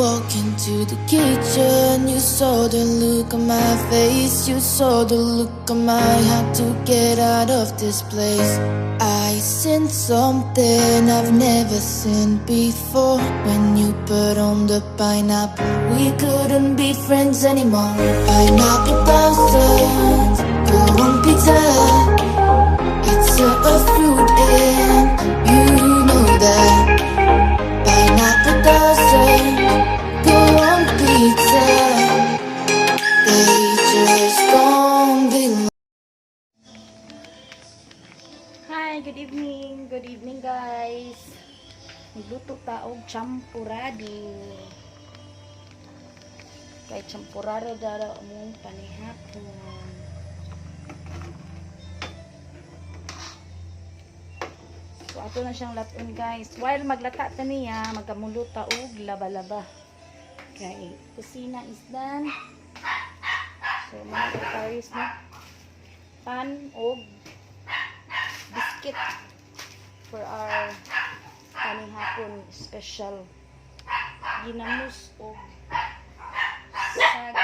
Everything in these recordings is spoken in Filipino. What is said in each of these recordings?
walk into the kitchen, you saw the look on my face, you saw the look on my heart to get out of this place. I sensed something I've never seen before. When you put on the pineapple, we couldn't be friends anymore. Pineapple thousand, go on pizza. It's a, good evening. Good evening, guys. Nagluto taog champurado. Kay champurado dara among panihapon. So ato na siyang laton guys. While maglata ta niya, magamulo ta og laba-laba. Kay kusina is done. So mga preparations na pan og biscuit for our kaning hapon special ginamos o saging.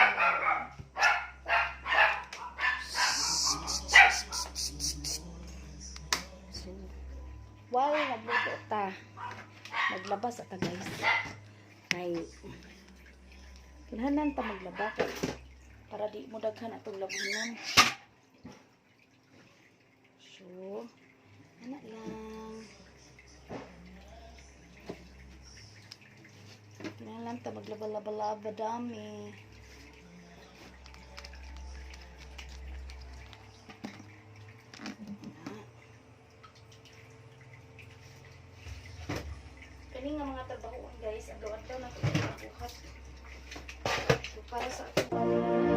While nagluto ta, maglabas at guys. Kay, kailangan ta maglaba para di mo daghan atong labunan. So, anak lang. Kailangan ta maglaba-laba-laba dami. Kani nga mga trabahoon guys, ang gawad daw na ito para sa ating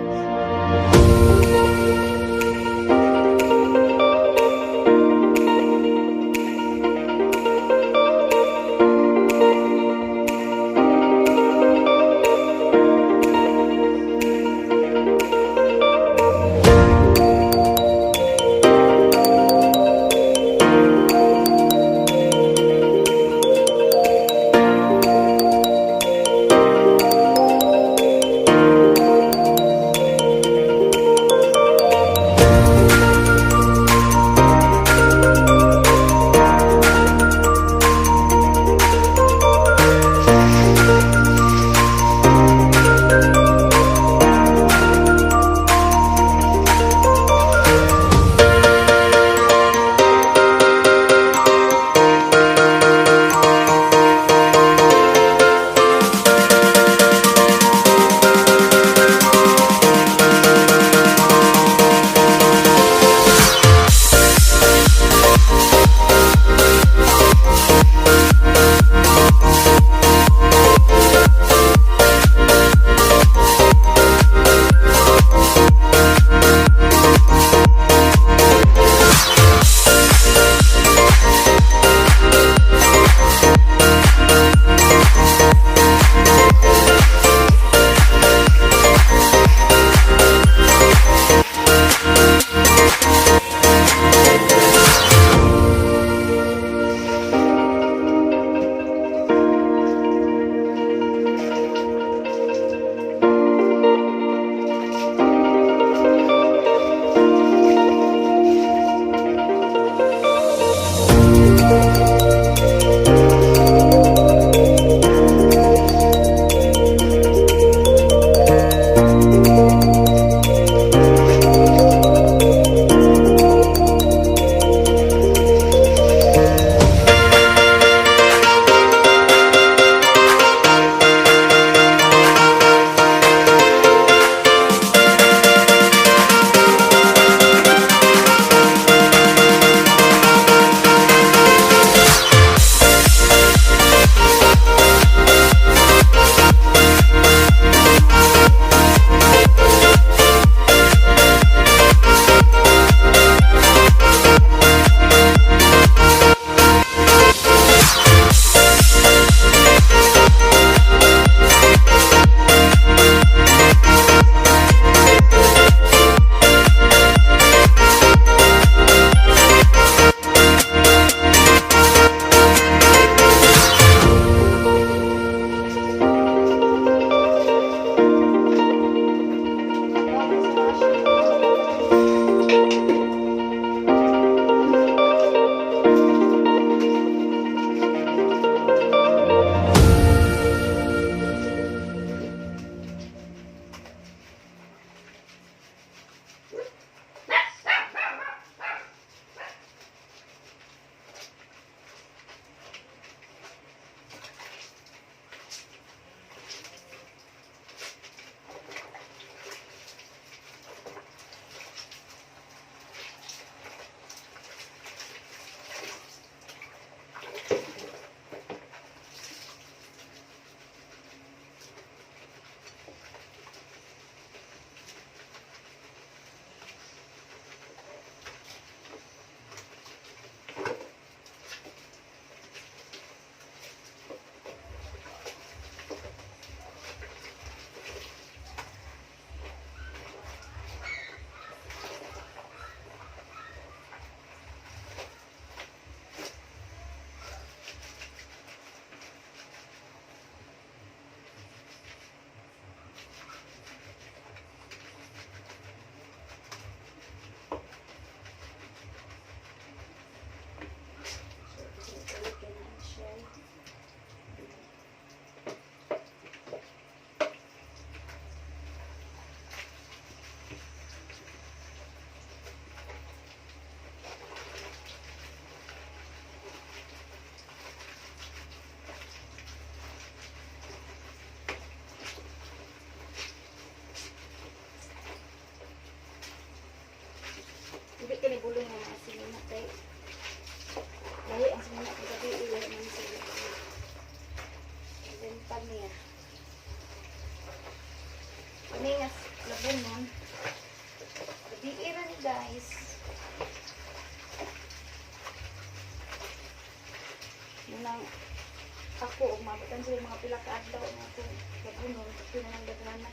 sila mga pila ka adlaw nga ako kabunon pinanang na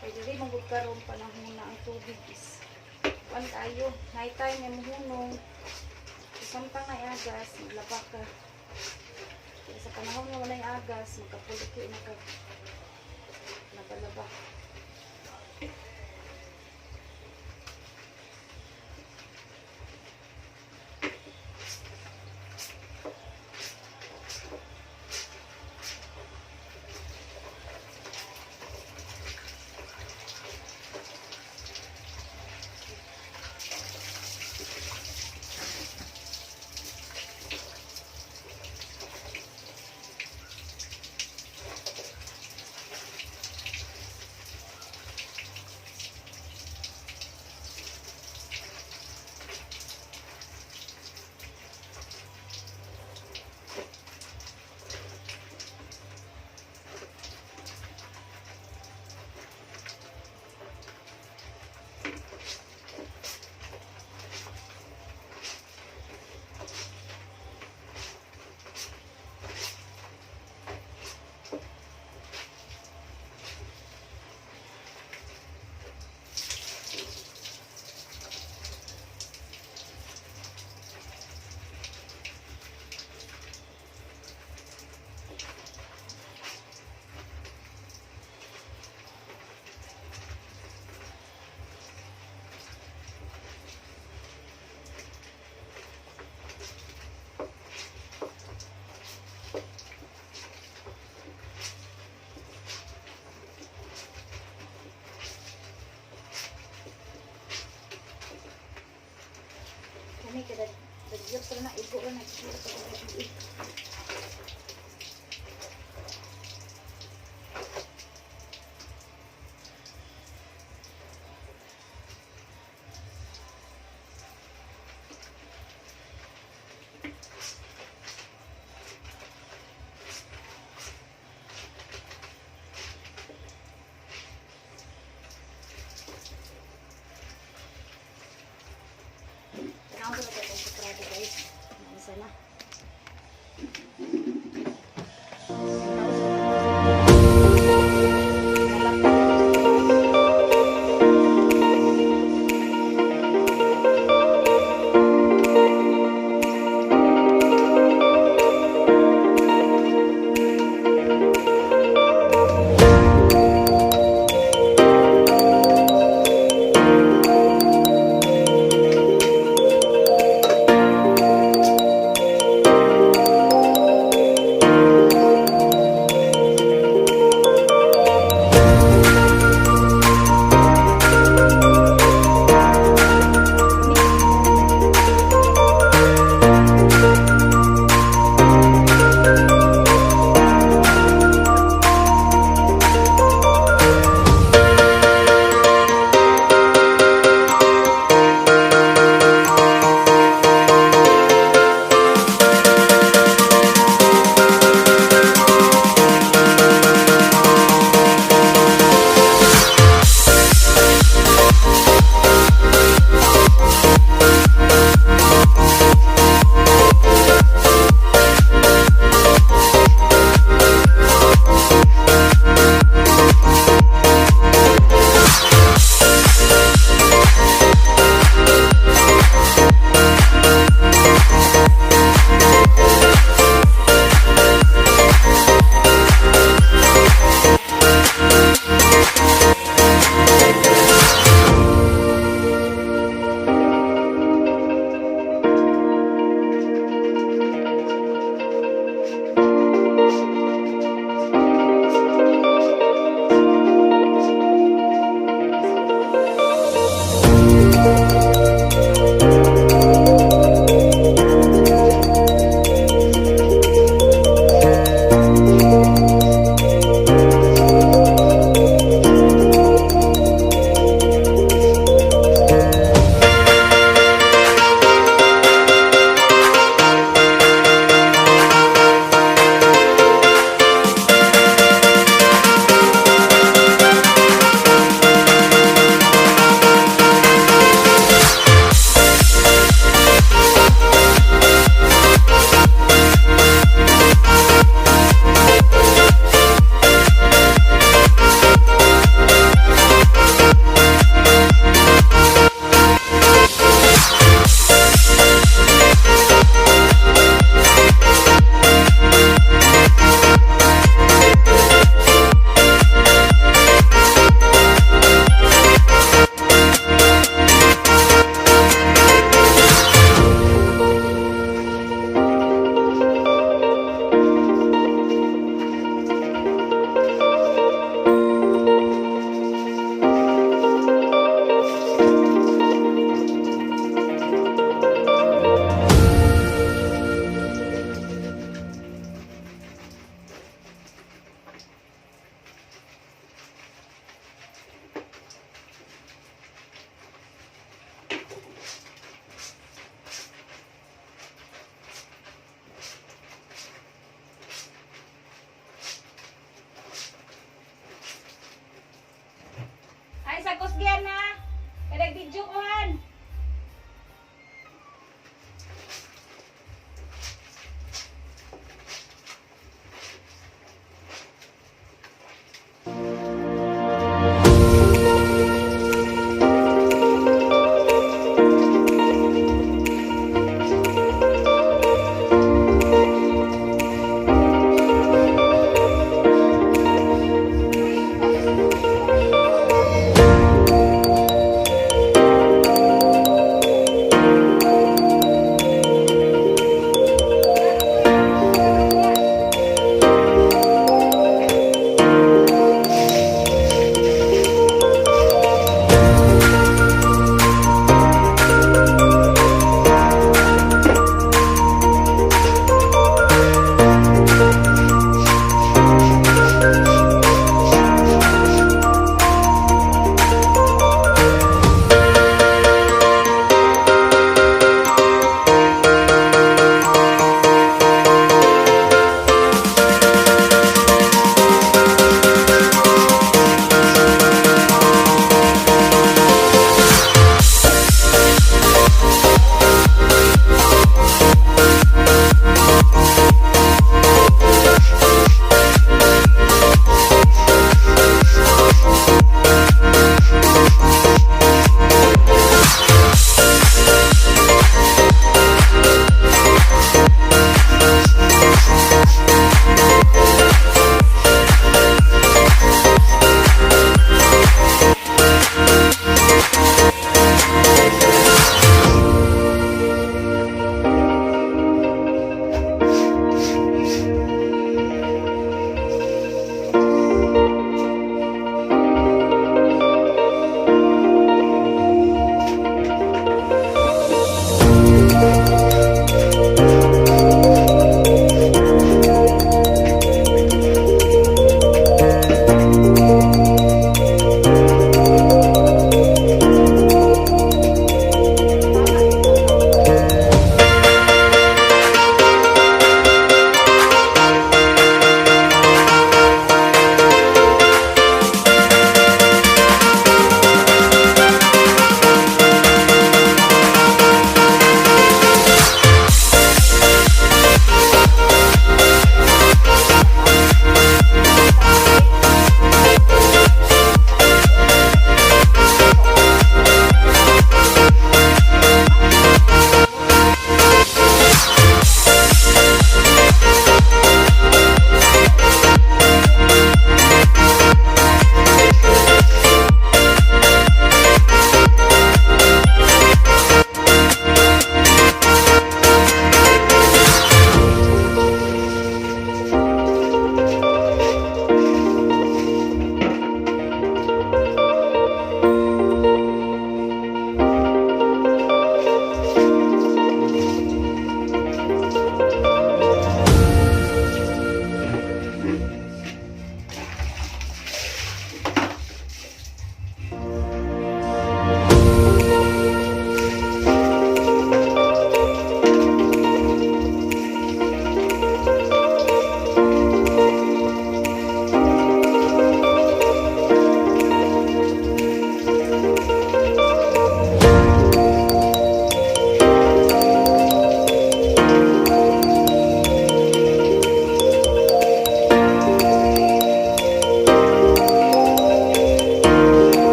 Kaya dili magud karon panahon na ang tubig is kuan tayo. Night time may muhunong. Samtang na agas, maglaba ka. Kaya sa panahon nga walay agas, magkapuliki na ka. Labalaba. Kani sẽ là